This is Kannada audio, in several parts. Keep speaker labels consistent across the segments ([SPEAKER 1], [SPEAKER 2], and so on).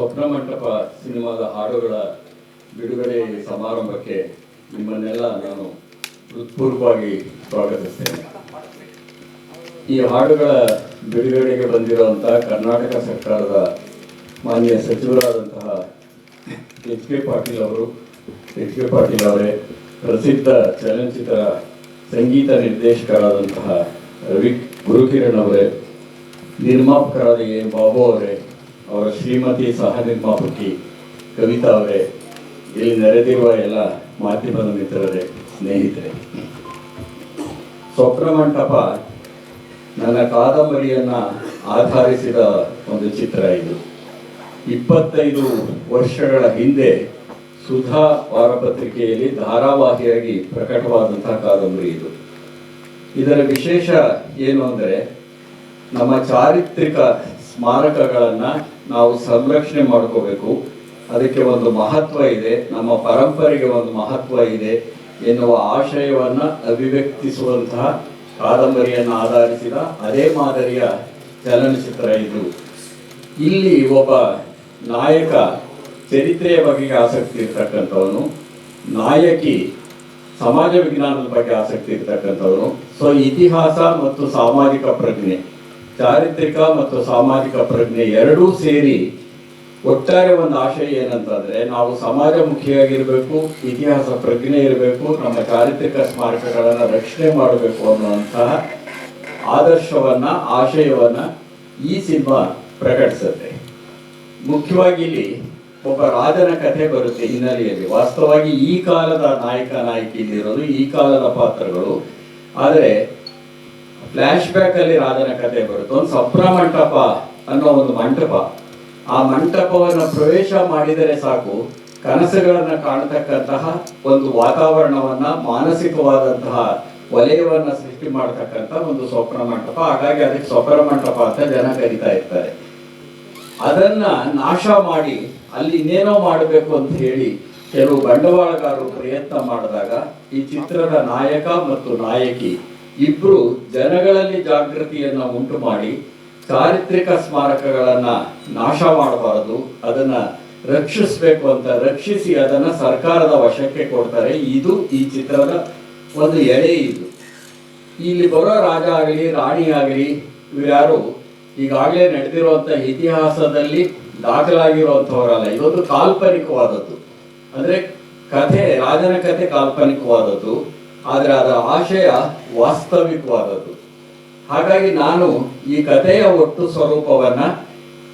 [SPEAKER 1] ಸ್ವಪ್ನ ಮಂಟಪ ಸಿನಿಮಾದ ಹಾಡುಗಳ ಬಿಡುಗಡೆ ಸಮಾರಂಭಕ್ಕೆ ನಿಮ್ಮನ್ನೆಲ್ಲ ನಾನು ಹೃತ್ಪೂರ್ವವಾಗಿ ಸ್ವಾಗತಿಸ್ತೇನೆ. ಈ ಹಾಡುಗಳ ಬಿಡುಗಡೆಗೆ ಬಂದಿರುವಂತಹ ಕರ್ನಾಟಕ ಸರ್ಕಾರದ ಮಾನ್ಯ ಸಚಿವರಾದಂತಹ ಎಚ್ ಕೆ ಪಾಟೀಲ್ ಅವರು, ಎಚ್ ಕೆ ಪಾಟೀಲ್ ಅವರೇ, ಪ್ರಸಿದ್ಧ ಚಲನಚಿತ್ರ ಸಂಗೀತ ನಿರ್ದೇಶಕರಾದಂತಹ ರವಿ ಗುರುಕಿರಣ್ ಅವರೇ, ನಿರ್ಮಾಪಕರಾದ ಎ ಬಾಬು ಅವರೇ ಅವರ ಶ್ರೀಮತಿ ಸಹ ನಿರ್ಮಾಪಕಿ ಕವಿತಾ ಅವರೇ, ಇಲ್ಲಿ ನೆರೆದಿರುವ ಎಲ್ಲ ಮಾಧ್ಯಮದ ಮಿತ್ರರೇ, ಸ್ನೇಹಿತರೆ. ಸ್ವಪ್ನ ನನ್ನ ಕಾದಂಬರಿಯನ್ನ ಆಧರಿಸಿದ ಒಂದು ಚಿತ್ರ ಇದು. ಇಪ್ಪತ್ತೈದು ವರ್ಷಗಳ ಹಿಂದೆ ಸುಧಾ ವಾರಪತ್ರಿಕೆಯಲ್ಲಿ ಧಾರಾವಾಹಿಯಾಗಿ ಪ್ರಕಟವಾದಂತಹ ಕಾದಂಬರಿ ಇದು. ಇದರ ವಿಶೇಷ ಏನು ಅಂದರೆ, ನಮ್ಮ ಚಾರಿತ್ರಿಕ ಸ್ಮಾರಕಗಳನ್ನ ನಾವು ಸಂರಕ್ಷಣೆ ಮಾಡ್ಕೋಬೇಕು. ಅದಕ್ಕೆ ಒಂದು ಮಹತ್ವ ಇದೆ. ನಮ್ಮ ಪರಂಪರೆಗೆ ಒಂದು ಮಹತ್ವ ಇದೆ ಎನ್ನುವ ಆಶಯವನ್ನು ಅಭಿವ್ಯಕ್ತಿಸುವಂತಹ ಕಾದಂಬರಿಯನ್ನು ಆಧರಿಸಿದ ಅದೇ ಮಾದರಿಯ ಚಲನಚಿತ್ರ ಇದು. ಇಲ್ಲಿ ಒಬ್ಬ ನಾಯಕ ಚರಿತ್ರೆಯ ಬಗ್ಗೆ ಆಸಕ್ತಿ ಇರ್ತಕ್ಕಂಥವನು, ನಾಯಕಿ ಸಮಾಜ ವಿಜ್ಞಾನದ ಬಗ್ಗೆ ಆಸಕ್ತಿ ಇರ್ತಕ್ಕಂಥವನು. ಸೊ ಇತಿಹಾಸ ಮತ್ತು ಸಾಮಾಜಿಕ ಪ್ರಜ್ಞೆ. ಚಾರಿತ್ರಿಕ ಮತ್ತು ಸಾಮಾಜಿಕ ಪ್ರಜ್ಞೆ ಎರಡೂ ಸೇರಿ ಒಟ್ಟಾರೆ ಒಂದು ಆಶಯ ಏನಂತಂದ್ರೆ ನಾವು ಸಮಾಜಮುಖಿಯಾಗಿರಬೇಕು, ಇತಿಹಾಸ ಪ್ರಜ್ಞೆ ಇರಬೇಕು, ನಮ್ಮ ಚಾರಿತ್ರಿಕ ಸ್ಮಾರಕಗಳನ್ನು ರಕ್ಷಣೆ ಮಾಡಬೇಕು ಅನ್ನುವಂತಹ ಆದರ್ಶವನ್ನ, ಆಶಯವನ್ನ ಈ ಸಿನಿಮಾ ಪ್ರಕಟಿಸುತ್ತೆ. ಮುಖ್ಯವಾಗಿ ಇಲ್ಲಿ ಒಬ್ಬ ರಾಜನ ಕಥೆ ಬರುತ್ತೆ ಹಿನ್ನೆಲೆಯಲ್ಲಿ. ವಾಸ್ತವವಾಗಿ ಈ ಕಾಲದ ನಾಯಕ ನಾಯಕಿ ಇಲ್ಲಿರೋದು ಈ ಕಾಲದ ಪಾತ್ರಗಳು. ಆದರೆ ಫ್ಲಾಶ್ ಬ್ಯಾಕ್ ಅಲ್ಲಿ ರಾಜನ ಕಥೆ ಬರುತ್ತೆ. ಒಂದು ಸಪ್ರ ಮಂಟಪ ಅನ್ನೋ ಒಂದು ಮಂಟಪ. ಆ ಮಂಟಪವನ್ನು ಪ್ರವೇಶ ಮಾಡಿದರೆ ಸಾಕು, ಕನಸುಗಳನ್ನು ಕಾಣತಕ್ಕಂತಹ ಒಂದು ವಾತಾವರಣವನ್ನ, ಮಾನಸಿಕವಾದಂತಹ ವಲಯವನ್ನ ಸೃಷ್ಟಿ ಮಾಡತಕ್ಕಂತ ಒಂದು ಸ್ವಪ್ನ ಮಂಟಪ ಹಾಗಾಗಿ ಅದಕ್ಕೆ ಸ್ವಪ್ನ ಮಂಟಪ ಅಂತ ಜನ ಕರಿತಾ ಇರ್ತಾರೆ. ಅದನ್ನ ನಾಶ ಮಾಡಿ ಅಲ್ಲಿ ಇನ್ನೇನೋ ಮಾಡಬೇಕು ಅಂತ ಹೇಳಿ ಕೆಲವು ಬಂಡವಾಳಗಾರರು ಪ್ರಯತ್ನ ಮಾಡಿದಾಗ ಈ ಚಿತ್ರದ ನಾಯಕ ಮತ್ತು ನಾಯಕಿ ಇಬ್ರು ಜನಗಳಲ್ಲಿ ಜಾಗೃತಿಯನ್ನ ಉಂಟು ಮಾಡಿ ಚಾರಿತ್ರಿಕ ಸ್ಮಾರಕಗಳನ್ನ ನಾಶ ಮಾಡಬಾರದು, ಅದನ್ನ ರಕ್ಷಿಸಬೇಕು ಅಂತ ರಕ್ಷಿಸಿ ಅದನ್ನ ಸರ್ಕಾರದ ವಶಕ್ಕೆ ಕೊಡ್ತಾರೆ. ಇದು ಈ ಚಿತ್ರದ ಒಂದು ಎಳೆ ಇದು. ಇಲ್ಲಿ ಬರೋ ರಾಜ ಆಗಲಿ, ರಾಣಿ ಆಗಲಿ ಇವ್ಯಾರು ಈಗಾಗಲೇ ನಡೆದಿರುವಂಥ ಇತಿಹಾಸದಲ್ಲಿ ದಾಖಲಾಗಿರುವಂಥವರಲ್ಲ. ಇದೊಂದು ಕಾಲ್ಪನಿಕವಾದದ್ದು. ಅಂದ್ರೆ ಕಥೆ, ರಾಜನ ಕಥೆ ಕಾಲ್ಪನಿಕವಾದದ್ದು. ಆದ್ರೆ ಅದರ ಆಶಯ ವಾಸ್ತವಿಕವಾದದ್ದು. ಹಾಗಾಗಿ ನಾನು ಈ ಕಥೆಯ ಒಟ್ಟು ಸ್ವರೂಪವನ್ನ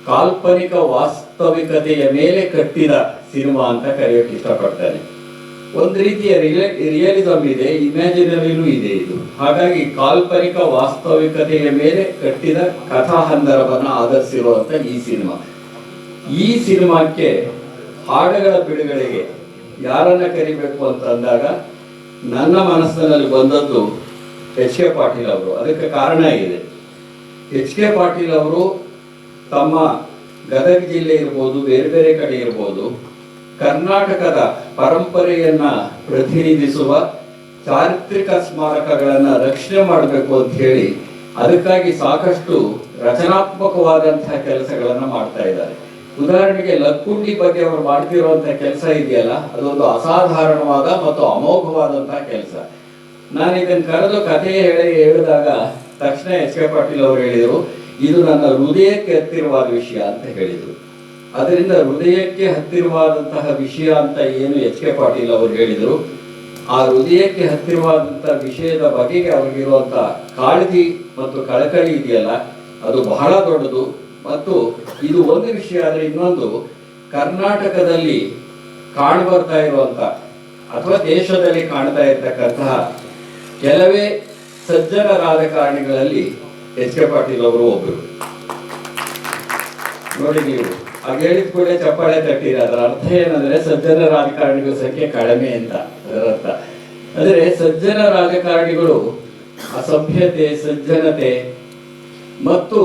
[SPEAKER 1] ಕಾಲ್ಪನಿಕ ವಾಸ್ತವಿಕತೆಯ ಮೇಲೆ ಕಟ್ಟಿದ ಸಿನಿಮಾ ಅಂತ ಕರೆಯೋಕೆ ಇಷ್ಟಪಡ್ತೇನೆ. ಒಂದು ರೀತಿಯ ರಿಯಲಿಸಮ್ ಇದೆ, ಇಮ್ಯಾಜಿನರಿನೂ ಇದೆ ಇದು. ಹಾಗಾಗಿ ಕಾಲ್ಪನಿಕ ವಾಸ್ತವಿಕತೆಯ ಮೇಲೆ ಕಟ್ಟಿದ ಕಥಾ ಹಂದರವನ್ನ ಆಧರಿಸಿರುವಂತ ಈ ಸಿನಿಮಾ. ಈ ಸಿನಿಮಾಕ್ಕೆ ಹಾಡುಗಳ ಬಿಡುಗಡೆಗೆ ಯಾರನ್ನ ಕರಿಬೇಕು ಅಂತ ಅಂದಾಗ ನನ್ನ ಮನಸ್ಸಿನಲ್ಲಿ ಬಂದದ್ದು ಎಚ್ ಕೆ ಪಾಟೀಲ್ ಅವರು. ಅದಕ್ಕೆ ಕಾರಣ ಇದೆ. ಎಚ್ ಕೆ ಪಾಟೀಲ್ ಅವರು ತಮ್ಮ ಗದಗ ಜಿಲ್ಲೆ ಇರ್ಬೋದು, ಬೇರೆ ಬೇರೆ ಕಡೆ ಇರ್ಬೋದು, ಕರ್ನಾಟಕದ ಪರಂಪರೆಯನ್ನ ಪ್ರತಿನಿಧಿಸುವ ಚಾರಿತ್ರಿಕ ಸ್ಮಾರಕಗಳನ್ನು ರಕ್ಷಣೆ ಮಾಡಬೇಕು ಅಂತ ಹೇಳಿ, ಅದಕ್ಕಾಗಿ ಸಾಕಷ್ಟು ರಚನಾತ್ಮಕವಾದಂತಹ ಕೆಲಸಗಳನ್ನು ಮಾಡ್ತಾ ಇದ್ದಾರೆ. ಉದಾಹರಣೆಗೆ ಲಕ್ಕುಂಡಿ ಬಗ್ಗೆ ಅವರು ಮಾಡ್ತಿರುವಂತಹ ಕೆಲಸ ಇದೆಯಲ್ಲ, ಅದೊಂದು ಅಸಾಧಾರಣವಾದ ಮತ್ತು ಅಮೋಘವಾದಂತಹ ಕೆಲಸ. ನಾನು ಇದನ್ನು ಕರೆದು ಕಥೆ ಹೇಳಿ ಹೇಳಿದಾಗ ತಕ್ಷಣ ಎಚ್ ಕೆ ಪಾಟೀಲ್ ಅವರು ಹೇಳಿದರು, ಇದು ನನ್ನ ಹೃದಯಕ್ಕೆ ಹತ್ತಿರವಾದ ವಿಷಯ ಅಂತ ಹೇಳಿದರು. ಅದರಿಂದ ಹೃದಯಕ್ಕೆ ಹತ್ತಿರವಾದಂತಹ ವಿಷಯ ಅಂತ ಏನು ಎಚ್ ಕೆ ಪಾಟೀಲ್ ಅವರು ಹೇಳಿದರು. ಆ ಹೃದಯಕ್ಕೆ ಹತ್ತಿರವಾದಂತಹ ವಿಷಯದ ಬಗೆಗೆ ಅವ್ರಿಗಿರುವಂತಹ ಕಾಳಜಿ ಮತ್ತು ಕಳಕಳಿ ಇದೆಯಲ್ಲ, ಅದು ಬಹಳ ದೊಡ್ಡದು. ಮತ್ತು ಇದು ಒಂದು ವಿಷಯ ಆದರೆ ಇನ್ನೊಂದು, ಕರ್ನಾಟಕದಲ್ಲಿ ಕಾಣಬರ್ತಾ ಇರುವಂತ ಅಥವಾ ದೇಶದಲ್ಲಿ ಕಾಣ್ತಾ ಇರ್ತಕ್ಕಂತಹ ಕೆಲವೇ ಸಜ್ಜನ ರಾಜಕಾರಣಿಗಳಲ್ಲಿ ಎಚ್ ಕೆ ಪಾಟೀಲ್ ಅವರು ಒಬ್ಬರು ನೋಡಿ ನೀವು, ಹಾಗೆ ಹೇಳಿದ ಕೂಡಲೇ ಚಪ್ಪಾಳೆ ತಟ್ಟಿರ ಅದರ ಅರ್ಥ ಏನಂದ್ರೆ ಸಜ್ಜನ ರಾಜಕಾರಣಿಗಳ ಸಂಖ್ಯೆ ಕಡಿಮೆ ಅಂತ ಅದರ ಅರ್ಥ. ಅಂದ್ರೆ ಸಜ್ಜನ ರಾಜಕಾರಣಿಗಳು ಅಸಭ್ಯತೆ, ಸಜ್ಜನತೆ ಮತ್ತು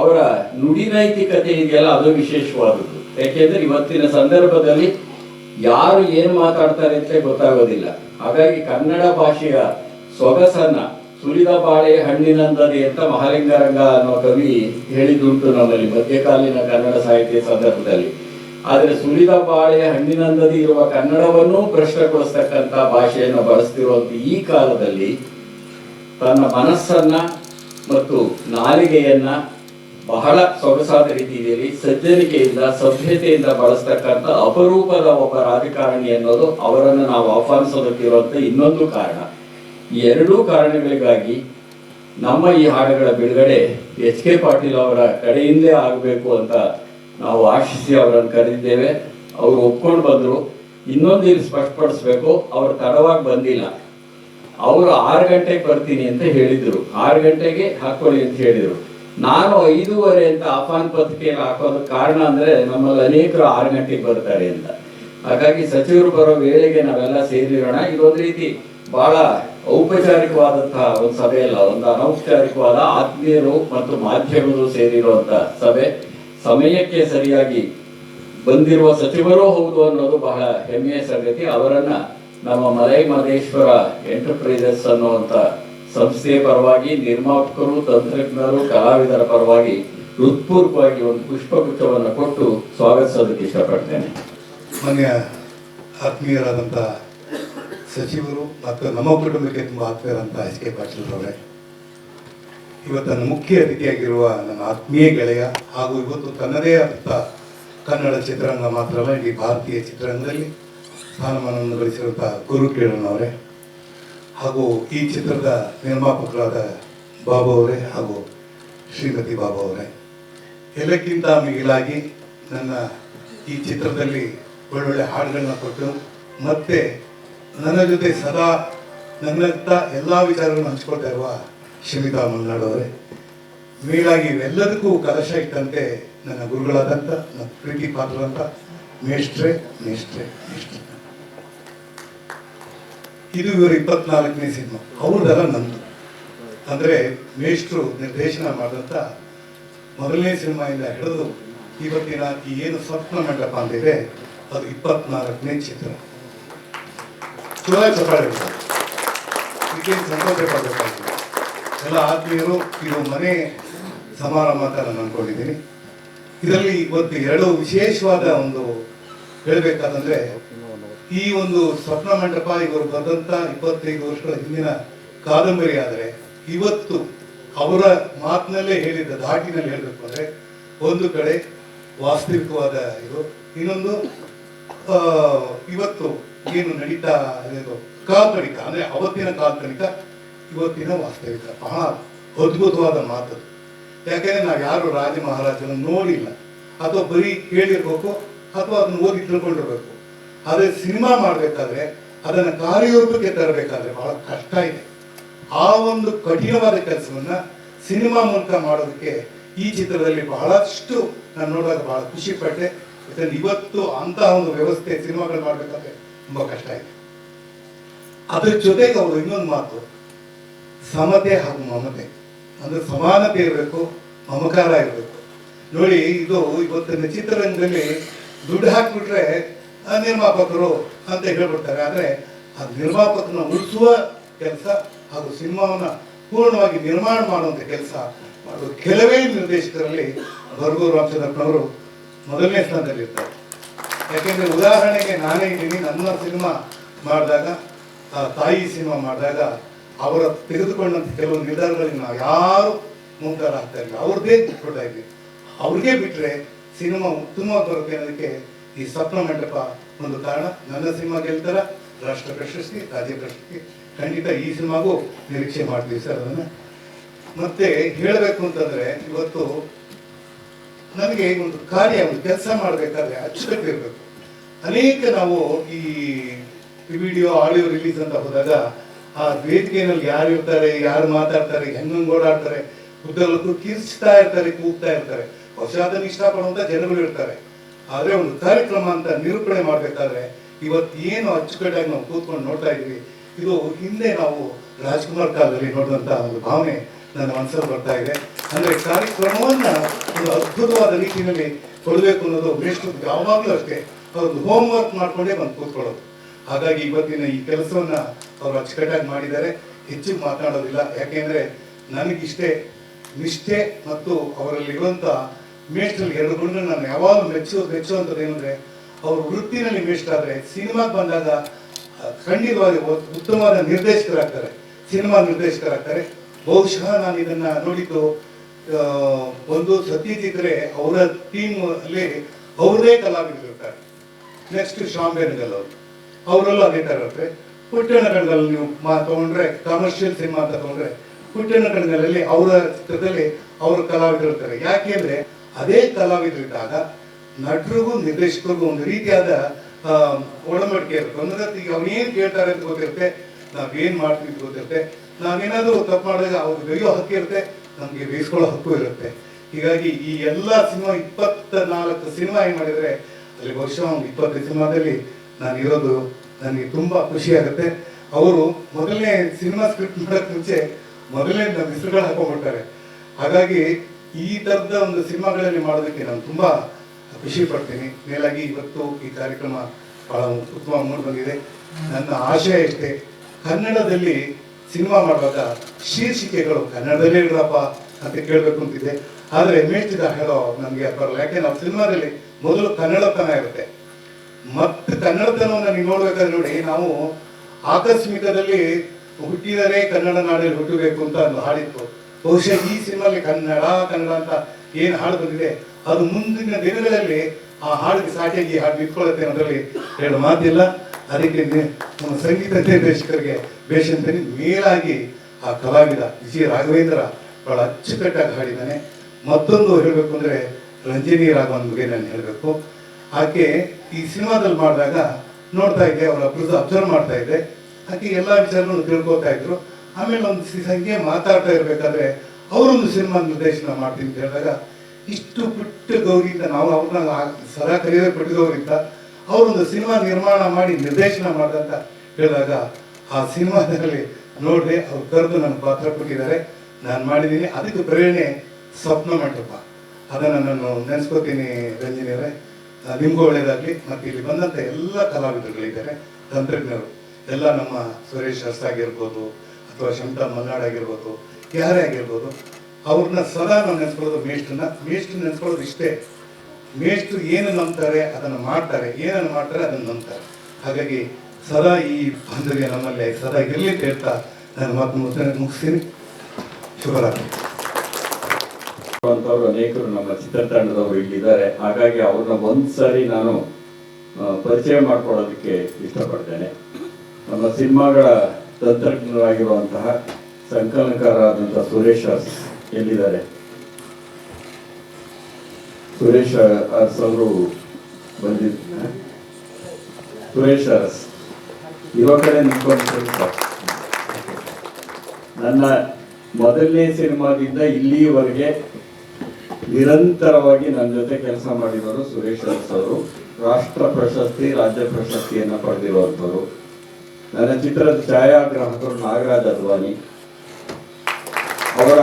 [SPEAKER 1] ಅವರ ನುಡಿ ನೈತಿಕತೆ ಇದೆಯಲ್ಲ, ಅದು ವಿಶೇಷವಾದದ್ದು. ಯಾಕೆಂದ್ರೆ ಇವತ್ತಿನ ಸಂದರ್ಭದಲ್ಲಿ ಯಾರು ಏನು ಮಾತಾಡ್ತಾರೆ ಅಂತ ಗೊತ್ತಾಗೋದಿಲ್ಲ. ಹಾಗಾಗಿ ಕನ್ನಡ ಭಾಷೆಯ ಸೊಗಸನ್ನ ಸುರಿದ ಬಾಳೆ ಹಣ್ಣಿನಂದದೆ ಅಂತ ಮಹಾಲಿಂಗರಂಗ ಅನ್ನೋ ಕವಿ ಹೇಳಿದುಂಟು ನಮ್ಮಲ್ಲಿ ಮಧ್ಯಕಾಲೀನ ಕನ್ನಡ ಸಾಹಿತ್ಯ ಸಂದರ್ಭದಲ್ಲಿ. ಆದರೆ ಸುಳಿದ ಬಾಳೆ ಹಣ್ಣಿನಂದದಿ ಇರುವ ಕನ್ನಡವನ್ನೂ ಭ್ರಷ್ಟಗೊಳಿಸ್ತಕ್ಕಂಥ ಭಾಷೆಯನ್ನು ಬಳಸ್ತಿರುವಂತ ಈ ಕಾಲದಲ್ಲಿ ತನ್ನ ಮನಸ್ಸನ್ನ ಮತ್ತು ನಾಲಿಗೆಯನ್ನ ಬಹಳ ಸೊಗಸಾದ ರೀತಿಯಲ್ಲಿ ಸಜ್ಜನಿಕೆಯಿಂದ, ಸಭ್ಯತೆಯಿಂದ ಬಳಸ್ತಕ್ಕಂಥ ಅಪರೂಪದ ಒಬ್ಬ ರಾಜಕಾರಣಿ ಅನ್ನೋದು ಅವರನ್ನು ನಾವು ಆಹ್ವಾನಿಸೋದಕ್ಕಿರುವಂತ ಇನ್ನೊಂದು ಕಾರಣ. ಎರಡೂ ಕಾರಣಗಳಿಗಾಗಿ ನಮ್ಮ ಈ ಹಾಡುಗಳ ಬಿಡುಗಡೆ ಎಚ್ ಕೆ ಪಾಟೀಲ್ ಅವರ ಕಡೆಯಿಂದಲೇ ಆಗಬೇಕು ಅಂತ ನಾವು ಆಶಿಸಿ ಅವರನ್ನು ಕರೆದಿದ್ದೇವೆ. ಅವರು ಒಪ್ಕೊಂಡು ಬಂದರು. ಇನ್ನೊಂದು ಇಲ್ಲಿ ಸ್ಪಷ್ಟಪಡಿಸ್ಬೇಕು, ಅವರು ತಡವಾಗಿ ಬಂದಿಲ್ಲ. ಅವರು ಆರು ಗಂಟೆಗೆ ಬರ್ತೀನಿ ಅಂತ ಹೇಳಿದರು. ಆರು ಗಂಟೆಗೆ ಹಾಕೊಳ್ಳಿ ಅಂತ ಹೇಳಿದ್ರು. ನಾನು ಐದೂವರೆ ಅಂತ ಆಹ್ವಾನ ಪತ್ರಿಕೆಯಲ್ಲಿ ಹಾಕೋದಕ್ಕೆ ಕಾರಣ ಅಂದ್ರೆ ನಮ್ಮಲ್ಲಿ ಅನೇಕರು ಆರು ಗಂಟೆಗೆ ಬರ್ತಾರೆ ಅಂತ. ಹಾಗಾಗಿ ಸಚಿವರು ಬರೋ ವೇಳೆಗೆ ನಾವೆಲ್ಲ ಸೇರಿರೋಣ. ಇದೊಂದು ರೀತಿ ಬಹಳ ಔಪಚಾರಿಕವಾದಂತಹ ಒಂದು ಸಭೆ ಅಲ್ಲ, ಒಂದು ಅನೌಪಚಾರಿಕವಾದ ಆತ್ಮೀಯರು ಮತ್ತು ಮಾಧ್ಯಮರು ಸೇರಿರುವಂತ ಸಭೆ. ಸಮಯಕ್ಕೆ ಸರಿಯಾಗಿ ಬಂದಿರುವ ಸಚಿವರು ಹೌದು ಅನ್ನೋದು ಬಹಳ ಹೆಮ್ಮೆಯ ಸಂಗತಿ. ಅವರನ್ನ ನಮ್ಮ ಮಲೈ ಮಹದೇಶ್ವರ ಎಂಟರ್ಪ್ರೈಸಸ್ ಅನ್ನುವಂತ ಸಂಸ್ಥೆಯ ಪರವಾಗಿ, ನಿರ್ಮಾಪಕರು, ತಂತ್ರಜ್ಞರು, ಕಲಾವಿದರ ಪರವಾಗಿ ಹೃತ್ಪೂರ್ವಕವಾಗಿ ಒಂದು ಪುಷ್ಪಗುಚ್ಛವನ್ನು ಕೊಟ್ಟು ಸ್ವಾಗತಿಸೋದಕ್ಕೆ ಇಷ್ಟಪಡ್ತೇನೆ.
[SPEAKER 2] ಮಾನ್ಯ ಆತ್ಮೀಯರಾದಂಥ ಸಚಿವರು ಮತ್ತು ನಮ್ಮ ಕುಟುಂಬಕ್ಕೆ ತುಂಬ ಆತ್ಮೀಯರಂಥ ಎಸ್ ಕೆ ಪಾಟೀಲ್ ಅವರೇ ಇವತ್ತನ್ನು ಮುಖ್ಯ ಅತಿಥಿಯಾಗಿರುವ ನನ್ನ ಆತ್ಮೀಯ ಗೆಳೆಯ ಹಾಗೂ ಇವತ್ತು ತನ್ನದೇ ಆದಂಥ ಕನ್ನಡ ಚಿತ್ರರಂಗ ಮಾತ್ರವಲ್ಲ ಇಡೀ ಭಾರತೀಯ ಚಿತ್ರರಂಗದಲ್ಲಿ ಸ್ಥಾನಮಾನವನ್ನು ಗಳಿಸಿರುವಂಥ ಗುರು ಕಿರಣ್ ಅವರೇ ಹಾಗೂ ಈ ಚಿತ್ರದ ನಿರ್ಮಾಪಕರಾದ ಬಾಬು ಅವರೇ ಹಾಗೂ ಶ್ರೀಮತಿ ಬಾಬು ಅವರೇ. ಎಲ್ಲಕ್ಕಿಂತ ಮಿಗಿಲಾಗಿ ನನ್ನ ಈ ಚಿತ್ರದಲ್ಲಿ ಒಳ್ಳೊಳ್ಳೆ ಹಾಡುಗಳನ್ನ ಕೊಟ್ಟು ಮತ್ತೆ ನನ್ನ ಜೊತೆ ಸದಾ ನನ್ನಂತ ಎಲ್ಲ ವಿಚಾರಗಳನ್ನು ಹಂಚ್ಕೊಳ್ತಾ ಇರುವ ಶಮಿತಾ ಮಲ್ನಾಡು ಅವರೇ. ಮೇಲಾಗಿ ಇವೆಲ್ಲದಕ್ಕೂ ಕಲಶ ಇಟ್ಟಂತೆ ನನ್ನ ಗುರುಗಳಾದಂಥ ನನ್ನ ಪ್ರೀತಿ ಪಾತ್ರರಂತ ಮೇಷ್ಟ್ರೆ ಮೇಷ್ಟ್ರೆ ಮೇಷ್ಟ್ರೆ. ಇದು ಇವರು ಇಪ್ಪತ್ನಾಲ್ಕನೇ ಸಿನಿಮಾ. ಅವ್ರದ್ದೆಲ್ಲ ನಂದು. ಅಂದರೆ ಮೇಷ್ಟ್ರು ನಿರ್ದೇಶನ ಮಾಡಿದಂಥ ಮೊದಲನೇ ಸಿನಿಮಾಯಿಂದ ಹಿಡಿದು ಇವತ್ತಿನ ಈ ಏನು ಸ್ವಪ್ನ ಮಂಟಪ ಅಂತಿದೆ ಅದು ಇಪ್ಪತ್ನಾಲ್ಕನೇ ಚಿತ್ರ. ಸಂತೋಷ ಪಡಬೇಕಾಗಿಲ್ಲ ಎಲ್ಲ ಆತ್ಮೀಯರು, ಇದು ಮನೆ ಸಮಾರಂಭ ಅಂತ ನಾನು ಅನ್ಕೊಂಡಿದ್ದೀನಿ. ಇದರಲ್ಲಿ ಇವತ್ತು ಎರಡು ವಿಶೇಷವಾದ ಒಂದು ಹೇಳಬೇಕಾದಂದ್ರೆ ಈ ಒಂದು ಸ್ವಪ್ನ ಮಂಟಪ ಇವರು ಬಂದಂತ ಇಪ್ಪತ್ತೈದು ವರ್ಷಗಳ ಹಿಂದಿನ ಕಾದಂಬರಿ ಆದರೆ ಇವತ್ತು ಅವರ ಮಾತಿನಲ್ಲೇ ಹೇಳಿದ ಧಾಟಿನಲ್ಲಿ ಹೇಳಬೇಕು ಅಂದ್ರೆ ಒಂದು ಕಡೆ ವಾಸ್ತವಿಕವಾದ ಇದು, ಇನ್ನೊಂದು ಇವತ್ತು ಏನು ನಡೀತಾ ಇದು ಕಾಲ್ಪನಿಕ, ಅಂದ್ರೆ ಅವತ್ತಿನ ಕಾಲ್ಪನಿಕ, ಇವತ್ತಿನ ವಾಸ್ತವಿಕ ಬಹಳ ಅದ್ಭುತವಾದ ಮಾತು ಯಾಕಂದ್ರೆ ನಾವು ಯಾರು ರಾಜ ಮಹಾರಾಜನ ನೋಡಿಲ್ಲ. ಅಥವಾ ಬರೀ ಕೇಳಿರ್ಬೇಕು, ಅಥವಾ ಅದನ್ನು ಓದಿ ತಿಳ್ಕೊಂಡಿರ್ಬೇಕು. ಆದ್ರೆ ಸಿನಿಮಾ ಮಾಡ್ಬೇಕಾದ್ರೆ ಅದನ್ನು ಕಾರ್ಯರೂಪಕ್ಕೆ ತರಬೇಕಾದ್ರೆ ಬಹಳ ಕಷ್ಟ ಇದೆ. ಆ ಒಂದು ಕಠಿಣವಾದ ಕೆಲಸವನ್ನ ಸಿನಿಮಾ ಮೂಲಕ ಮಾಡೋದಕ್ಕೆ ಈ ಚಿತ್ರದಲ್ಲಿ ಬಹಳಷ್ಟು ನಾನು ನೋಡುವಾಗ ಬಹಳ ಖುಷಿ ಪಟ್ಟೆ. ಯಾಕಂದ್ರೆ ಇವತ್ತು ಅಂತಹ ಒಂದು ವ್ಯವಸ್ಥೆ ಸಿನಿಮಾಗಳು ಮಾಡ್ಬೇಕಾದ್ರೆ ತುಂಬಾ ಕಷ್ಟ ಇದೆ. ಅದ್ರ ಜೊತೆಗೆ ಅವರು ಇನ್ನೊಂದು ಮಾತು, ಸಮತೆ ಹಾಗೂ ಮಮತೆ. ಅಂದ್ರೆ ಸಮಾನತೆ ಇರಬೇಕು, ಮಮಕಾರ ಇರಬೇಕು. ನೋಡಿ, ಇದು ಇವತ್ತಿನ ಚಿತ್ರರಂಗದಲ್ಲಿ ದುಡ್ಡು ಹಾಕ್ಬಿಟ್ರೆ ನಿರ್ಮಾಪಕರು ಅಂತ ಹೇಳ್ಬಿಡ್ತಾರೆ. ಆದ್ರೆ ಆ ನಿರ್ಮಾಪಕನ ಉಳಿಸುವ ಕೆಲಸ ಹಾಗೂ ಸಿನಿಮಾವನ್ನ ಪೂರ್ಣವಾಗಿ ನಿರ್ಮಾಣ ಮಾಡುವಂತ ಕೆಲಸ ಮಾಡುವ ಕೆಲವೇ ನಿರ್ದೇಶಕರಲ್ಲಿ ಬರ್ಗೂರು ರಾಮಚಂದ್ರಪ್ಪನವರು ಮೊದಲನೇ ಸ್ಥಾನದಲ್ಲಿ ಇರ್ತಾರೆ. ಯಾಕೆಂದ್ರೆ ಉದಾಹರಣೆಗೆ ನಾನೇ ಇದ್ದೀನಿ, ನನ್ನ ಸಿನಿಮಾ ಮಾಡಿದಾಗ ತಾಯಿ ಸಿನಿಮಾ ಮಾಡಿದಾಗ ಅವರ ತೆಗೆದುಕೊಂಡಂತ ಕೆಲವು ನಿರ್ಧಾರಗಳಿಗೆ ನಾವು ಯಾರು ಮುಂದಾರಾಗ್ತಾ ಇಲ್ಲ. ಅವ್ರದ್ದೇ ಕೊಡ್ತಾ ಇದ್ವಿ ಅವ್ರಿಗೆ ಬಿಟ್ರೆ ಸಿನಿಮಾ ಉತ್ತಮವಾಗಿ ಬರುತ್ತೆ ಅನ್ನೋದಕ್ಕೆ ಈ ಸ್ವಪ್ನ ಮಂಟಪ ಒಂದು ಕಾರಣ. ನನ್ನ ಸಿನಿಮಾ ಗೆಲ್ತಾರ, ರಾಷ್ಟ್ರ ಪ್ರಶಸ್ತಿ, ರಾಜ್ಯ ಪ್ರಶಸ್ತಿ. ಖಂಡಿತ ಈ ಸಿನಿಮಾಗೂ ನಿರೀಕ್ಷೆ ಮಾಡ್ತೀವಿ ಸರ್ ಅದನ್ನು. ಮತ್ತೆ ಹೇಳಬೇಕು ಅಂತಂದ್ರೆ, ಇವತ್ತು ನನಗೆ ಒಂದು ಕಾರ್ಯ, ಒಂದು ಕೆಲಸ ಮಾಡಬೇಕಾದ್ರೆ ಅಚ್ಚುಕಟ್ಟಿರ್ಬೇಕು ಅನೇಕ ನಾವು ಈ ವಿಡಿಯೋ, ಆಡಿಯೋ ರಿಲೀಸ್ ಅಂತ ಹೋದಾಗ ಆ ವೇದಿಕೆಯಲ್ಲಿ ಯಾರು ಇರ್ತಾರೆ, ಯಾರು ಮಾತಾಡ್ತಾರೆ, ಹೆಂಗಂಗ್ ಓಡಾಡ್ತಾರೆ ಉದ್ದಲಕ್ಕೂ ಕಿರ್ಚ್ತಾ ಇರ್ತಾರೆ, ಕೂಗ್ತಾ ಇರ್ತಾರೆ. ಬಹುಶಃ ಅದನ್ನು ಜನಗಳು ಇರ್ತಾರೆ. ಆದ್ರೆ ಒಂದು ಕಾರ್ಯಕ್ರಮ ಅಂತ ನಿರೂಪಣೆ ಮಾಡ್ಬೇಕಾದ್ರೆ ಇವತ್ತು ಏನು ಅಚ್ಚುಕಟ್ಟಾಗಿ ನಾವು ಕೂತ್ಕೊಂಡು ನೋಡ್ತಾ ಇದ್ವಿ, ಇದು ಹಿಂದೆ ನಾವು ರಾಜ್ಕುಮಾರ್ ಕಾಲದಲ್ಲಿ ನೋಡಿದಂತ ಒಂದು ಭಾವನೆ ನನ್ನ ಮನಸ್ಸಲ್ಲಿ ಬರ್ತಾ ಇದೆ. ಅಂದ್ರೆ ಕಾರ್ಯಕ್ರಮವನ್ನ ಒಂದು ಅದ್ಭುತವಾದ ರೀತಿಯಲ್ಲಿ ಕೊಡಬೇಕು ಅನ್ನೋದು ಮೇಷ್ಟ್ರು ಯಾವಾಗಲೂ ಅಷ್ಟೇ. ಅವ್ರದ್ದು ಹೋಮ್ ವರ್ಕ್ ಮಾಡ್ಕೊಂಡೇ ಬಂದು ಕೂತ್ಕೊಳ್ಳೋದು. ಹಾಗಾಗಿ ಇವತ್ತಿನ ಈ ಕೆಲಸವನ್ನ ಅವರು ಅಚ್ಚುಕಟ್ಟಾಗಿ ಮಾಡಿದ್ದಾರೆ. ಹೆಚ್ಚು ಮಾತನಾಡೋದಿಲ್ಲ ಯಾಕೆಂದ್ರೆ ನನಗಿಷ್ಟೇ ನಿಷ್ಠೆ ಮತ್ತು ಅವರಲ್ಲಿರುವಂತ ಮೇಷ್ಟ್ರಲ್ಲಿ ಎರಡು ಗುಣ ನಾನು ಯಾವಾಗಲೂ ಮೆಚ್ಚು ಮೆಚ್ಚುವಂಥದ್ದು ಏನಂದ್ರೆ, ಅವ್ರ ವೃತ್ತಿನಲ್ಲಿ ಮೇಷ್ಟ್ ಆದರೆ ಸಿನಿಮಾಗೆ ಬಂದಾಗ ಖಂಡಿತವಾಗಿ ಉತ್ತಮವಾದ ನಿರ್ದೇಶಕರಾಗ್ತಾರೆ. ಸಿನಿಮಾ ನಿರ್ದೇಶಕರಾಗ್ತಾರೆ. ಬಹುಶಃ ನಾನು ಇದನ್ನ ನೋಡಿದ್ದು ಒಂದು ಸತ್ಯಜಿತ್ರೆ ಅವರ ಟೀಮ್ ಅಲ್ಲಿ ಅವರೇ ಕಲಾವಿದರು ಇರ್ತಾರೆ ನೆಕ್ಸ್ಟ್ ಶ್ಯಾಮ್ ಬೆನಗಲ್ ಅವರು. ಅವರಲ್ಲೂ ಅದೇ ಥರ ಇರುತ್ತೆ. ಪುಟ್ಟಣ್ಣ ಕಣದಲ್ಲಿ ನೀವು ಮಾ ತಗೊಂಡ್ರೆ ಕಮರ್ಷಿಯಲ್ ಸಿನಿಮಾ ಅಂತ ತಗೊಂಡ್ರೆ ಪುಟ್ಟಣ್ಣ ಕಣದಲ್ಲಿ, ಅವರ ಚಿತ್ರದಲ್ಲಿ ಅವರು ಕಲಾವಿದರು ಇರ್ತಾರೆ ಯಾಕೆಂದ್ರೆ ಅದೇ ಕಲಾವಿದರಿದ್ದಾಗ ನಟರಿಗೂ ನಿರ್ದೇಶಕರಿಗೂ ಒಂದು ರೀತಿಯಾದ ಒಡಂಬಡಿಕೆ ಇರುತ್ತೆ. ಅಂದ್ರೆ ಈಗ ಅವನೇನು ಕೇಳ್ತಾರೆ ಅಂತ ಗೊತ್ತಿರುತ್ತೆ, ನಾವ್ ಏನ್ ಮಾಡ್ತೀವಿ ಅಂತ ಗೊತ್ತಿರುತ್ತೆ. ನಾವೇನಾದರೂ ತಪ್ಪು ಮಾಡಿದಾಗ ಅವ್ರಿಗೆ ಬೈಯೋ ಹಕ್ಕು ಇರುತ್ತೆ, ನಮಗೆ ಬೇಯಿಸ್ಕೊಳ್ಳೋ ಹಕ್ಕು ಇರುತ್ತೆ. ಹೀಗಾಗಿ ಈ ಎಲ್ಲ ಸಿನಿಮಾ ಇಪ್ಪತ್ತ ನಾಲ್ಕು ಸಿನಿಮಾ ಏನು ಮಾಡಿದರೆ, ಅಲ್ಲಿ ವರ್ಷ ಒಂದು ಇಪ್ಪತ್ತು ಸಿನಿಮಾದಲ್ಲಿ ನಾನು ಇರೋದು ನನಗೆ ತುಂಬಾ ಖುಷಿ ಆಗುತ್ತೆ. ಅವರು ಮೊದಲನೇ ಸಿನಿಮಾ ಸ್ಕ್ರಿಪ್ಟ್ ಮಾಡೋಕ್ ಮುಂಚೆ ಮೊದಲನೇ ನಮ್ಮ ಹೆಸರುಗಳು ಹಾಕೊಂಡ್ಬಿಡ್ತಾರೆ. ಹಾಗಾಗಿ ಈ ಥರದ ಒಂದು ಸಿನಿಮಾಗಳಲ್ಲಿ ಮಾಡೋದಕ್ಕೆ ನಾನು ತುಂಬಾ ಖುಷಿ ಪಡ್ತೀನಿ. ಮೇಲಾಗಿ ಇವತ್ತು ಈ ಕಾರ್ಯಕ್ರಮ ಬಹಳ ಉತ್ತಮ ಮೂಡ್ ಬಂದಿದೆ ನನ್ನ ಆಶಯ ಇಷ್ಟೇ, ಕನ್ನಡದಲ್ಲಿ ಸಿನಿಮಾ ಮಾಡುವಾಗ ಶೀರ್ಷಿಕೆಗಳು ಕನ್ನಡದಲ್ಲೇ ಇರಪ್ಪ ಅಂತ ಕೇಳಬೇಕು ಅಂತಿದೆ ಆದರೆ ಮೇಚಿದ ಹೇಳೋ ನಮಗೆ ಬರಲ್ಲ? ಯಾಕೆ ನಾವು ಸಿನಿಮಾದಲ್ಲಿ ಮೊದಲು ಕನ್ನಡತನ ಇರುತ್ತೆ. ಮತ್ತೆ ಕನ್ನಡತನವನ್ನು ನೀವು ನೋಡ್ಬೇಕಾದ್ರೆ ನೋಡಿ, ನಾವು ಆಕಸ್ಮಿಕದಲ್ಲಿ ಹುಟ್ಟಿದರೆ ಕನ್ನಡ ನಾಡಲ್ಲಿ ಹುಟ್ಟಬೇಕು ಅಂತ ಒಂದು ಹಾಡಿತ್ತು. ಬಹುಶಃ ಈ ಸಿನಿಮಾಲಿ ಕನ್ನಡ ಕನ್ನಡ ಅಂತ ಏನು ಹಾಡು ಬಂದಿದೆ, ಅದು ಮುಂದಿನ ದಿನಗಳಲ್ಲಿ ಆ ಹಾಡಿಗೆ ಸಾಟಿಯಾಗಿ ಹಾಡು ನಿಂತ್ಕೊಳ್ಳುತ್ತೆ ಅನ್ನೋದ್ರಲ್ಲಿ ಎರಡು ಮಾತಿಲ್ಲ. ಅದಕ್ಕೆ ನಮ್ಮ ಸಂಗೀತ ನಿರ್ದೇಶಕರಿಗೆ ಬೇಷಂತನಿ ಮೇಲಾಗಿ ಆ ಕಲಾವಿದ ವಿಜಯ ರಾಘವೇಂದ್ರ ಬಹಳ ಅಚ್ಚುಕಟ್ಟಾಗಿ ಹಾಡಿದ್ದಾನೆ. ಮತ್ತೊಂದು ಹೇಳಬೇಕು ಅಂದರೆ ರಂಜನಿ ರಾಘವನ್ ಬಗ್ಗೆ ನಾನು ಹೇಳಬೇಕು. ಆಕೆ ಈ ಸಿನಿಮಾದಲ್ಲಿ ಮಾಡಿದಾಗ ನೋಡ್ತಾ ಇದ್ದೆ, ಅವರ ಅಬ್ಸರ್ವ್ ಮಾಡ್ತಾ ಇದ್ದೆ. ಆಕೆ ಎಲ್ಲ ವಿಚಾರಗಳನ್ನು ತಿಳ್ಕೊತಾ ಇದ್ರು. ಆಮೇಲೆ ಒಂದು ಸಂಖ್ಯೆ ಮಾತಾಡ್ತಾ ಇರಬೇಕಾದ್ರೆ ಅವರೊಂದು ಸಿನಿಮಾ ನಿರ್ದೇಶನ ಮಾಡ್ತೀನಿ ಅಂತ ಹೇಳಿದಾಗ ಇಷ್ಟು ಪುಟ್ಟ ಗೌರಿಯಿಂದ ನಾವು ಅವ್ರನ್ನ ಸರ ಕರೆಯೋದೇ ಪುಟ್ಟ ಅವರೊಂದು ಸಿನಿಮಾ ನಿರ್ಮಾಣ ಮಾಡಿ ನಿರ್ದೇಶನ ಮಾಡ್ದಂತ ಹೇಳಿದಾಗ ಆ ಸಿನಿಮಾದಲ್ಲಿ ನೋಡಿದೆ ಅವ್ರು ಕರೆದು ನನ್ನ ಪಾತ್ರ ಕೊಟ್ಟಿದ್ದಾರೆ. ನಾನು ಮಾಡಿದ್ದೀನಿ. ಅದಕ್ಕೆ ಪ್ರೇರಣೆ ಸ್ವಪ್ನ ಮಂಟಪ. ಅದನ್ನು ನಾನು ನೆನೆಸ್ಕೋತೀನಿ ರಂಜನಿಯವರೇ ನಿಮಗೂ ಒಳ್ಳೇದಾಗಲಿ. ಮತ್ತು ಇಲ್ಲಿ ಬಂದಂಥ ಎಲ್ಲ ಕಲಾವಿದರುಗಳಿದ್ದಾರೆ. ತಂತ್ರಜ್ಞರು. ಎಲ್ಲ ನಮ್ಮ ಸುರೇಶ್ ಅರ್ಸ್ ಆಗಿರ್ಬೋದು ಅಥವಾ ಶಮಟಾ ಮಲ್ನಾಡ್ ಆಗಿರ್ಬೋದು ಯಾರೇ ಆಗಿರ್ಬೋದು, ಅವ್ರನ್ನ ಸದಾ ನಾವು ನೆನೆಸ್ಕೊಳ್ಳೋದು ಮೇಷ್ಟನ್ನ ಮೇಷ್ಟ್ ನೆನೆಸ್ಕೊಳ್ಳೋದು ಇಷ್ಟೇ. ಮೇಷ್ಟ್ರು ಏನು ನಂಬ್ತಾರೆ, ಅದನ್ನು ಮಾಡ್ತಾರೆ. ಏನನ್ನು ಮಾಡ್ತಾರೆ, ಅದನ್ನು ನಂಬ್ತಾರೆ. ಹಾಗಾಗಿ ಸದಾ ಈ ಬಾಂಧವ್ಯ ನಮ್ಮಲ್ಲಿ, ಸದಾ ಇರಲಿ ಅಂತ ಹೇಳ್ತಾ ನಾನು ಮಾತು ಮುಗಿಸ್ತೀನಿ. ಶುಭರಾತ್ರಿ.
[SPEAKER 1] ಅಂತವ್ರು ಅನೇಕರು ನಮ್ಮ ಚಿತ್ರತಂಡದವರು ಇಲ್ಲಿದ್ದಾರೆ. ಹಾಗಾಗಿ ಅವ್ರನ್ನ ಒಂದ್ಸರಿ ನಾನು ಪರಿಚಯ ಮಾಡ್ಕೊಳ್ಳೋದಕ್ಕೆ ಇಷ್ಟಪಡ್ತೇನೆ. ನಮ್ಮ ಸಿನಿಮಾಗಳ ತಂತ್ರಜ್ಞರಾಗಿರುವಂತಹ ಸಂಕಲನಕಾರರಾದಂತಹ ಸುರೇಶ್ ಅರ್ಸ್ ಎಲ್ಲಿದ್ದಾರೆ? ಸುರೇಶ್ ಅರ್ಸ್ ಅವರು ಬಂದಿದ್ದ ಸುರೇಶ್ ಅರಸ್ ಇರೋ ಕಡೆ ನನ್ನ ಮೊದಲನೇ ಸಿನಿಮಾದಿಂದ ಇಲ್ಲಿಯವರೆಗೆ ನಿರಂತರವಾಗಿ ನನ್ನ ಜೊತೆ ಕೆಲಸ ಮಾಡಿರೋರು ಸುರೇಶ್ ಅರಸ್ ಅವರು. ರಾಷ್ಟ್ರ ಪ್ರಶಸ್ತಿ, ರಾಜ್ಯ ಪ್ರಶಸ್ತಿಯನ್ನ ಪಡೆದಿರುವಂಥವ್ರು. ನನ್ನ ಚಿತ್ರದ ಛಾಯಾಗ್ರಾಹಕರು ನಾಗರಾಜ್ ಅದ್ವಾನಿ ಅವರ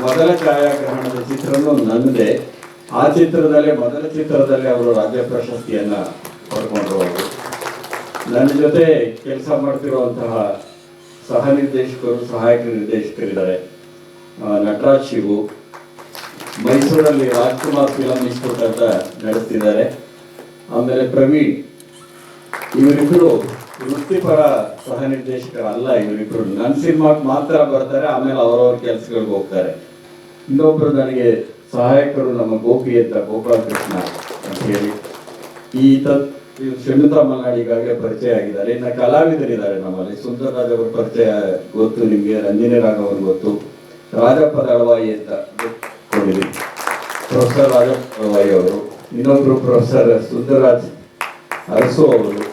[SPEAKER 1] ಮೊದಲ ಛಾಯಾಗ್ರಹಣದ ಚಿತ್ರನೂ ನನ್ನದೇ ಆ ಚಿತ್ರದಲ್ಲಿ, ಮೊದಲ ಚಿತ್ರದಲ್ಲಿ ಅವರು ರಾಜ್ಯ ಪ್ರಶಸ್ತಿಯನ್ನ ಪಡ್ಕೊಂಡ್ರು ಅವರು. ನನ್ನ ಜೊತೆ ಕೆಲಸ ಮಾಡ್ತಿರುವಂತಹ ಸಹ ನಿರ್ದೇಶಕರು ಸಹಾಯಕ ನಿರ್ದೇಶಕರಿದ್ದಾರೆ. ನಟರಾಜ್ ಶಿವು. ಮೈಸೂರಲ್ಲಿ ರಾಜ್ಕುಮಾರ್ ಫಿಲಂ ಇನ್ಸ್ಟಿಟ್ಯೂಟ್ ಅಂತ ನಡೆಸ್ತಿದ್ದಾರೆ. ಆಮೇಲೆ ಪ್ರವೀಣ್. ಇವರಿಬ್ಬರು ವೃತ್ತಿಪರ ಸಹ ನಿರ್ದೇಶಕರಲ್ಲ ಇವರಿಬ್ರು. ನನ್ನ ಸಿನಿಮಾಗೆ ಮಾತ್ರ ಬರ್ತಾರೆ, ಆಮೇಲೆ ಅವರವ್ರ ಕೆಲಸಗಳಿಗೆ ಹೋಗ್ತಾರೆ. ಇನ್ನೊಬ್ರು ನನಗೆ ಸಹಾಯಕರು ನಮ್ಮ ಗೋಪಿ ಅಂತ ಗೋಪಾಲ್ ಕೃಷ್ಣ ಅಂತ ಹೇಳಿ. ಈ ತತ್ ಶಮಿತಾ ಮಲ್ನಾಡ್ ಈಗಾಗಲೇ ಪರಿಚಯ ಆಗಿದ್ದಾರೆ. ಇನ್ನು ಕಲಾವಿದರಿದ್ದಾರೆ ನಮ್ಮಲ್ಲಿ. ಸುಂದರರಾಜ್ ಅವರ ಪರಿಚಯ ಗೊತ್ತು, ನಿಮಗೆ ರಂಜನಿ ಅವರು ಗೊತ್ತು. ರಾಜಪ್ಪ ದಳವಾಯಿ ಅಂತ ಗೊತ್ತಿದ್ದೀವಿ ಪ್ರೊಫೆಸರ್ ರಾಜಪ್ಪ ದಳವಾಯಿ ಅವರು. ಇನ್ನೊಬ್ರು ಪ್ರೊಫೆಸರ್ ಸುಂದರರಾಜ್ ಅರಸು ಅವರು.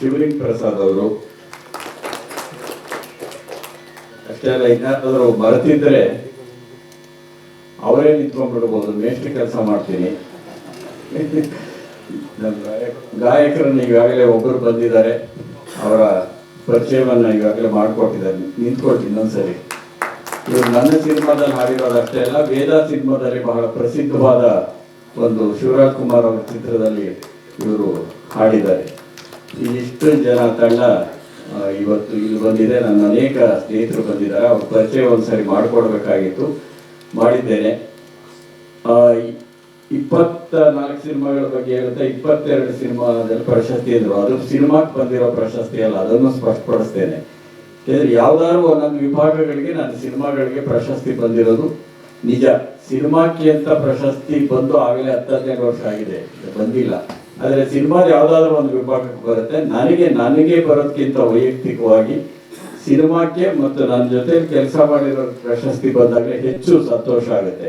[SPEAKER 1] ಶಿವಲಿಂಗ್ ಪ್ರಸಾದ್ ಅವರು. ಅಷ್ಟೇ ಅಲ್ಲ ಇನ್ನಾದ್ರು ಬರ್ತಿದ್ರೆ ಅವರೇ ನಿಂತ್ಕೊಂಡ್ಬಿಡ್ಬೋದು. ಮೇಷ್ಟ್ರಿ ಕೆಲಸ ಮಾಡ್ತೀನಿ. ಗಾಯಕರನ್ನು ಗಾಯಕ- ಗಾಯಕರನ್ನ ಈಗಾಗಲೇ ಒಬ್ಬರು ಬಂದಿದ್ದಾರೆ. ಅವರ ಪರಿಚಯವನ್ನು ಈಗಾಗಲೇ ಮಾಡಿಕೊಟ್ಟಿದ್ದಾರೆ. ನಿಂತ್ಕೊಳ್ತೀನಿ ಇನ್ನೊಂದ್ಸರಿ ಇವರು ನನ್ನ ಸಿನಿಮಾದಲ್ಲಿ ಹಾಡಿರೋದು ಅಷ್ಟೇ ಅಲ್ಲ, ವೇದ ಸಿನಿಮಾದಲ್ಲಿ ಬಹಳ ಪ್ರಸಿದ್ಧವಾದ ಒಂದು ಶಿವರಾಜ್ ಕುಮಾರ್ ಅವರ ಚಿತ್ರದಲ್ಲಿ ಇವರು ಹಾಡಿದ್ದಾರೆ. ಇಷ್ಟು ಜನ ತಂಡ ಇವತ್ತು ಇಲ್ಲಿ ಬಂದಿದೆ. ನನ್ನ ಅನೇಕ ಸ್ನೇಹಿತರು ಬಂದಿದ್ದಾರೆ. ಅವ್ರ ಪರಿಚಯ ಒಂದ್ಸರಿ ಮಾಡಿಕೊಡ್ಬೇಕಾಗಿತ್ತು. ಮಾಡಿದ್ದೇನೆ. ಇಪ್ಪತ್ತ ನಾಲ್ಕು ಸಿನಿಮಾಗಳ ಬಗ್ಗೆ ಹೇಳುತ್ತಾ ಇಪ್ಪತ್ತೆರಡು ಸಿನಿಮಾದಲ್ಲಿ ಪ್ರಶಸ್ತಿ ಇದ್ರು. ಅದು ಸಿನಿಮಾಕ್ಕೆ ಬಂದಿರೋ ಪ್ರಶಸ್ತಿ ಅಲ್ಲ, ಅದನ್ನು ಸ್ಪಷ್ಟಪಡಿಸ್ತೇನೆ. ಯಾವ್ದಾದ್ರು ಒಂದೊಂದು ವಿಭಾಗಗಳಿಗೆ ನಾನು ಸಿನಿಮಾಗಳಿಗೆ ಪ್ರಶಸ್ತಿ ಬಂದಿರೋದು ನಿಜ. ಸಿನಿಮಾಕ್ಕೆ ಅಂತ ಪ್ರಶಸ್ತಿ ಬಂದು ಆಗಲೇ ಹತ್ತು ಹದಿನೈದು ವರ್ಷ ಆಗಿದೆ. ಬಂದಿಲ್ಲ. ಆದರೆ ಸಿನಿಮಾ ಯಾವ್ದಾದ್ರು ಒಂದು ವಿಭಾಗಕ್ಕೆ ಬರುತ್ತೆ. ನನಗೆ ನನಗೆ ಬರೋದಕ್ಕಿಂತ ವೈಯಕ್ತಿಕವಾಗಿ ಸಿನಿಮಾಕ್ಕೆ ಮತ್ತು ನನ್ನ ಜೊತೆ ಕೆಲಸ ಮಾಡಿರೋ ಪ್ರಶಸ್ತಿ ಬಂದಾಗ ಹೆಚ್ಚು ಸಂತೋಷ ಆಗುತ್ತೆ.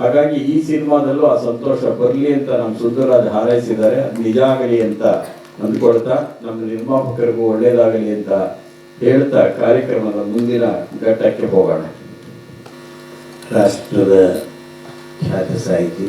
[SPEAKER 1] ಹಾಗಾಗಿ ಈ ಸಿನಿಮಾದಲ್ಲೂ ಆ ಸಂತೋಷ ಬರಲಿ ಅಂತ ನಮ್ಮ ಸುಂದರರಾಜ್ ಹಾರೈಸಿದ್ದಾರೆ. ನಿಜ ಆಗಲಿ ಅಂತ ಅಂದ್ಕೊಳ್ತಾ, ನಮ್ಮ ನಿರ್ಮಾಪಕರಿಗೂ ಒಳ್ಳೇದಾಗಲಿ ಅಂತ ಹೇಳ್ತಾ ಕಾರ್ಯಕ್ರಮದ ಮುಂದಿನ ಘಟ್ಟಕ್ಕೆ ಹೋಗೋಣ.
[SPEAKER 3] ರಾಷ್ಟ್ರದ ಖ್ಯಾತ ಸಾಹಿತಿ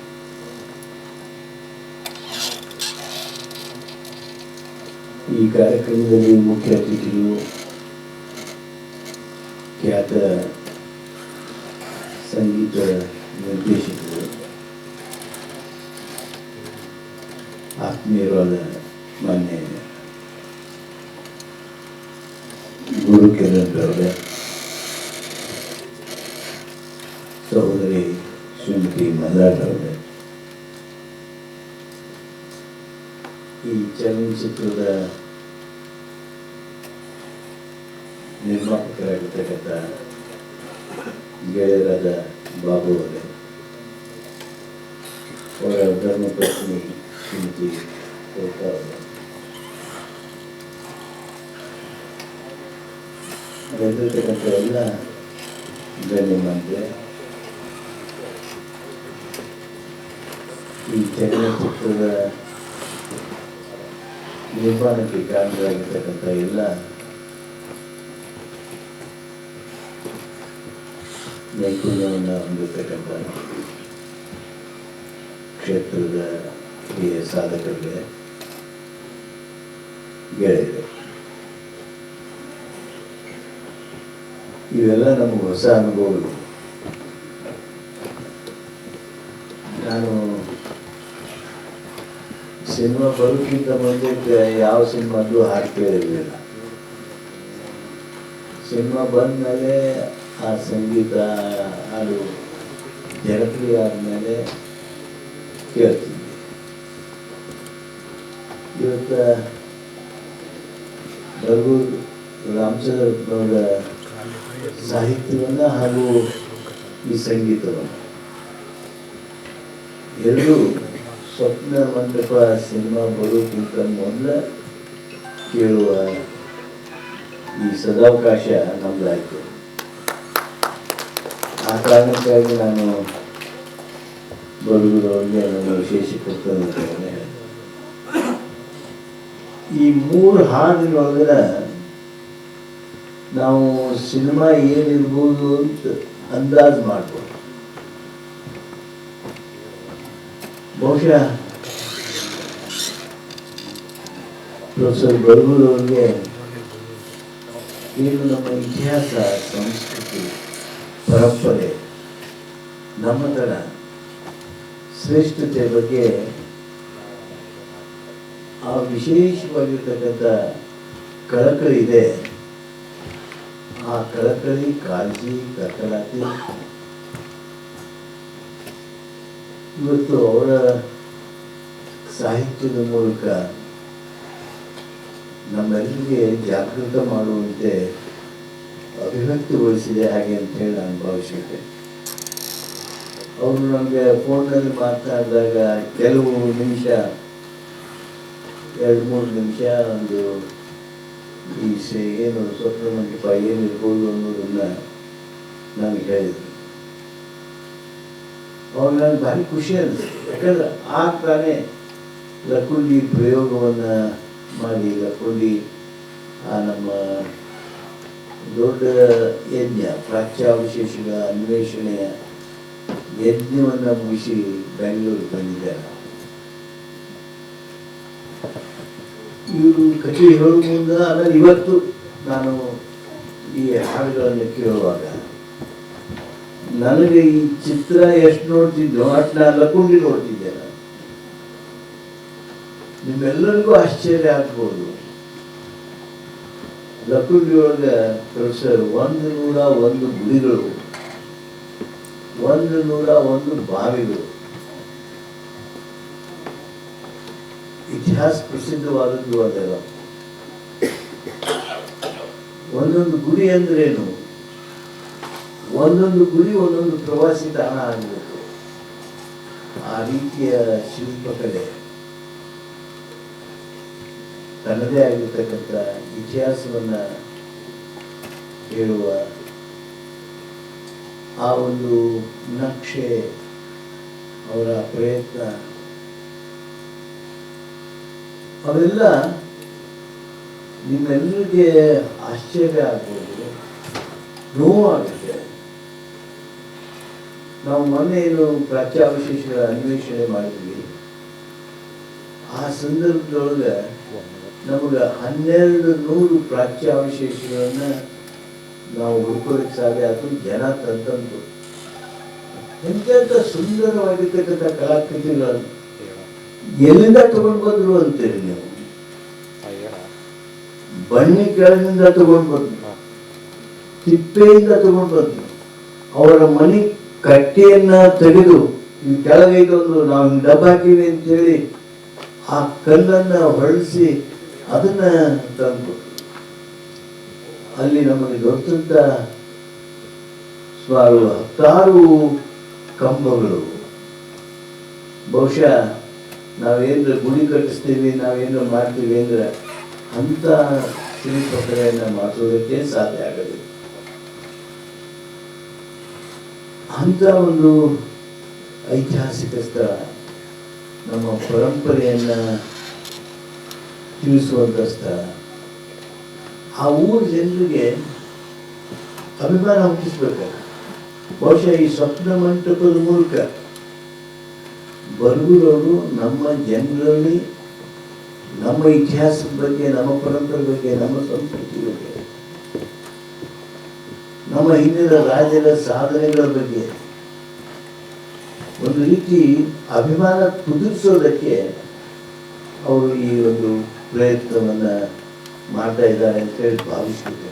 [SPEAKER 3] ಈ ಕಾರ್ಯಕ್ರಮದಲ್ಲಿ ಮುಖ್ಯ ಅತಿಥಿಗಳು ಖ್ಯಾತ ಸಂಗೀತ ನಿರ್ದೇಶಕರು ಆತ್ಮೀಯರಾದ ಮಾನ್ಯ ಗುರು ಕಿರಣ್ ಅವರೇ ಸಹೋದರಿ ಶ್ರೀಮತಿ ಅವರೇ ಈ ಚಲನಚಿತ್ರದ ನಿರ್ಮಾಪಕರಾಗಿರ್ತಕ್ಕಂಥ ಗೆಳೆಯರಾದ ಬಾಬು ಅವರೇ. ಅವರ ಧರ್ಮಪತ್ನಿ ಶ್ರೀಮತಿ ಕೋಟಾ ಅವರೇ ಬಂದಿರತಕ್ಕಂಥ ಎಲ್ಲ ಗಣ್ಯಮಾನ್ರೆ ಈ ಚಲನಚಿತ್ರದ ನಿರ್ಮಾಣಕ್ಕೆ ಕಾರಣರಾಗಿರ್ತಕ್ಕಂಥ ಎಲ್ಲ ನೈಪುಣ್ಯವನ್ನು ಹೊಂದಿರ್ತಕ್ಕಂಥ ಕ್ಷೇತ್ರದ ಹಿರಿಯ ಸಾಧಕರಿಗೆ ಗೆಳೆಯರು ಇವೆಲ್ಲ ನಮಗೆ ಹೊಸ ಅನುಭವಗಳು. ನಾನು ಸಿನಿಮಾ ಬರೋಕ್ಕಿಂತ ಮುಂದೆ ಯಾವ ಸಿನಿಮಾದ್ರೂ ಹಾಡು ಇರಲಿಲ್ಲ. ಸಿನಿಮಾ ಬಂದಮೇಲೆ ಆ ಸಂಗೀತ, ಹಾಡು ಜನಪ್ರಿಯ ಆದಮೇಲೆ ಕೇಳ್ತೀನಿ. ಇವತ್ತು ಬರ್ಗೂರು ರಾಮಚಂದ್ರಪ್ಪನವರ ಸಾಹಿತ್ಯವನ್ನು ಹಾಗೂ ಈ ಸಂಗೀತವನ್ನು. ಎರಡೂ ಸ್ವಪ್ನ ಮಂಟಪ ಸಿನಿಮಾ ಬರೋಕ್ಕಿಂತ ಮೊದಲ ಕೇಳುವ ಈ ಸದಾವಕಾಶ ನಮ್ದಾಯ್ತು. ಆ ಕಾರಣಕ್ಕಾಗಿ ನಾನು ಬರುವುದರೊಳಗೆ ನಾನು ವಿಶೇಷ ಈ ಮೂರು ಹಾಡಿನೊಳಗಡೆ ನಾವು ಸಿನಿಮಾ ಏನಿರ್ಬೋದು ಅಂತ ಅಂದಾಜು ಮಾಡ್ಬೋದು. ಬಹುಶಃ ಪ್ರೊಫೆಸರ್ ಬರ್ಗೂರವ್ರಿಗೆ ಏನು ನಮ್ಮ ಇತಿಹಾಸ, ಸಂಸ್ಕೃತಿ ಪರಂಪರೆ ನಮ್ಮ ಥರ ಶ್ರೇಷ್ಠತೆ ಬಗ್ಗೆ ಆ ವಿಶೇಷವಾಗಿರ್ತಕ್ಕಂಥ ಕಳಕಳಿ ಇದೆ. ಆ ಕಳಕಳಿ ಕಾಳಜಿ ಕಳಕಳಾತಿ ಇವತ್ತು ಅವರ ಸಾಹಿತ್ಯದ ಮೂಲಕ ನಮ್ಮೆಲ್ಲರಿಗೆ ಜಾಗೃತ ಮಾಡುವಂತೆ ಅಭಿವ್ಯಕ್ತಿಗೊಳಿಸಿದೆ ಹಾಗೆ ಅಂತ ಹೇಳಿ ನಾನು ಭಾವಿಸಿದ್ದೆ ಅವರು ನಮಗೆ ಫೋನ್ನಲ್ಲಿ ಮಾತನಾಡಿದಾಗ ಕೆಲವು ನಿಮಿಷ, ಎರಡು ಮೂರು ನಿಮಿಷ ಒಂದು ಈ ಏನು ಸ್ವಪ್ನ ಮಂಟಪ ಏನಿರ್ಬೋದು ಅನ್ನೋದನ್ನ ನಾನು ಹೇಳಿದ್ರು ಅವಾಗ ನನಗೆ ಭಾರಿ ಖುಷಿ ಅನಿಸ್ತು ಯಾಕಂದ್ರೆ ಆ ತಾನೇ ಲಕ್ಕುಂಡಿ ಪ್ರಯೋಗವನ್ನು ಮಾಡಿ ಲಕ್ಕುಂಡಿ ಆ ನಮ್ಮ ದೊಡ್ಡ ಯಜ್ಞ ಪ್ರಾಚ್ಯಾವಶೇಷಗಳ ಅನ್ವೇಷಣೆಯ ಯಜ್ಞವನ್ನು ಮುಗಿಸಿ ಬೆಂಗಳೂರಿಗೆ ಬಂದಿದ್ದಾರೆ. ಇವರು ಕಥೆ ಹೇಳುವ ಮುಂದೆ ಅಂದರೆ ಇವತ್ತು ನಾನು ಈ ಹಾಡುಗಳನ್ನು ಕೇಳುವಾಗ, ನನಗೆ ಈ ಚಿತ್ರ ಎಷ್ಟು ನೋಡ್ತಿದ್ದೆ ಅಷ್ಟು ನಾನು ಲಕುಂಡಿ ನೋಡ್ತಿದ್ದೆ ನಾನು. ನಿಮ್ಮೆಲ್ಲರಿಗೂ ಆಶ್ಚರ್ಯ ಆಗ್ಬೋದು. ಲಕುಂಡಿ ಒಳಗೆ ಪ್ರೊಫೆಸರ್ ಒಂದು ನೂರ ಒಂದು ಗುಡಿಗಳು ಒಂದು ನೂರ ಒಂದು ಬಾವಿಗಳು. ಇತಿಹಾಸ ಪ್ರಸಿದ್ಧವಾದದ್ದು ಅದೆಲ್ಲ. ಒಂದೊಂದು ಗುರಿ ಅಂದ್ರೇನು ಒಂದೊಂದು ಗುರಿ ಒಂದೊಂದು ಪ್ರವಾಸಿ ತಾಣ ಆಗಬೇಕು. ಆ ರೀತಿಯ ಶಿಲ್ಪಕಲೆ ತನ್ನದೇ ಆಗಿರ್ತಕ್ಕಂಥ ಇತಿಹಾಸವನ್ನ ಹೇಳುವ ಆ ಒಂದು ನಕ್ಷೆ ಅವರ ಪ್ರಯತ್ನ. ಅವೆಲ್ಲ ನಿಮ್ಮೆಲ್ಲರಿಗೆ ಆಶ್ಚರ್ಯ ಆಗ್ಬೋದು ನೋವಾಗುತ್ತೆ ನಾವು ಮೊನ್ನೆ ಏನು ಪ್ರಾಚ್ಯಾವಶೇಷಗಳ ಅನ್ವೇಷಣೆ ಮಾಡಿದ್ವಿ. ಆ ಸಂದರ್ಭದೊಳಗೆ ನಮಗೆ ಹನ್ನೆರಡು ನೂರು ಪ್ರಾಚ್ಯಾವಶೇಷಗಳನ್ನ ನಾವು ಹುಡ್ಕೋದಕ್ಕೆ ಸಾಧ್ಯ ಅದು ಜನ ತಂತಂತು ಎಂತೆಂಥ ಸುಂದರವಾಗಿರ್ತಕ್ಕಂಥ ಕಲಾಕೃತಿಗಳನ್ನು ಎಲ್ಲಿಂದ ತಗೊಂಡು ಬಂದ್ರು ಅಂತೀರಿ ನೀವು? ಬನ್ನಿ ಕೆಳಗಿಂದ ತಗೊಂಡು ಬಂದ್ರು. ತಿಪ್ಪೆಯಿಂದ ತಗೊಂಡು ಬಂದ್ರು. ಅವರ ಮನೆ ಕಟ್ಟೆಯನ್ನ ತೆಗೆದು ಈ ಕೆಳಗೈದೊಂದು ನಾವು ಡಬ್ಬ ಹಾಕಿವಿ ಅಂತೇಳಿ ಆ ಕಲ್ಲನ್ನ ಹೊರಳಿಸಿ ಅದನ್ನ ತಂದು ಅಲ್ಲಿ ನಮಗೆ ದೊರೆತಂತ ಸುಮಾರು ಹತ್ತಾರು ಕಂಬಗಳು. ಬಹುಶಃ ನಾವೇನು ಗುಡಿ ಕಟ್ಟಿಸ್ತೀವಿ ನಾವೇನು ಮಾಡ್ತೀವಿ ಅಂದ್ರೆ ಅಂತ ಶಿಲ್ಪಕಲೆಯನ್ನು ಮಾಡಿಸೋದಕ್ಕೆ ಸಾಧ್ಯ ಆಗದು. ಅಂತ ಒಂದು ಐತಿಹಾಸಿಕ ಸ್ಥಳ, ನಮ್ಮ ಪರಂಪರೆಯನ್ನ ತಿಳಿಸುವಂಥ ಆ ಊರ ಜನರಿಗೆ ಅಭಿಮಾನ ಹುಟ್ಟಿಸ್ಬೇಕು ಬಹುಶಃ ಈ ಸ್ವಪ್ನ ಮಂಟಪದ ಮೂಲಕ ಬರಗೂರವರು ನಮ್ಮ ಜನರಲ್ಲಿ ನಮ್ಮ ಇತಿಹಾಸದ ಬಗ್ಗೆ, ನಮ್ಮ ಪರಂಪರೆ ಬಗ್ಗೆ, ನಮ್ಮ ಸಂಸ್ಕೃತಿ ಬಗ್ಗೆ, ನಮ್ಮ ಹಿಂದಿನ ರಾಜ್ಯದ ಸಾಧನೆಗಳ ಬಗ್ಗೆ ಒಂದು ರೀತಿ ಅಭಿಮಾನ ಕುದುರಿಸೋದಕ್ಕೆ ಅವರು ಈ ಒಂದು ಪ್ರಯತ್ನವನ್ನ ಮಾಡ್ತಾ ಇದ್ದಾರೆ ಅಂತ ಹೇಳಿ ಭಾವಿಸ್ತಿದ್ದೇನೆ.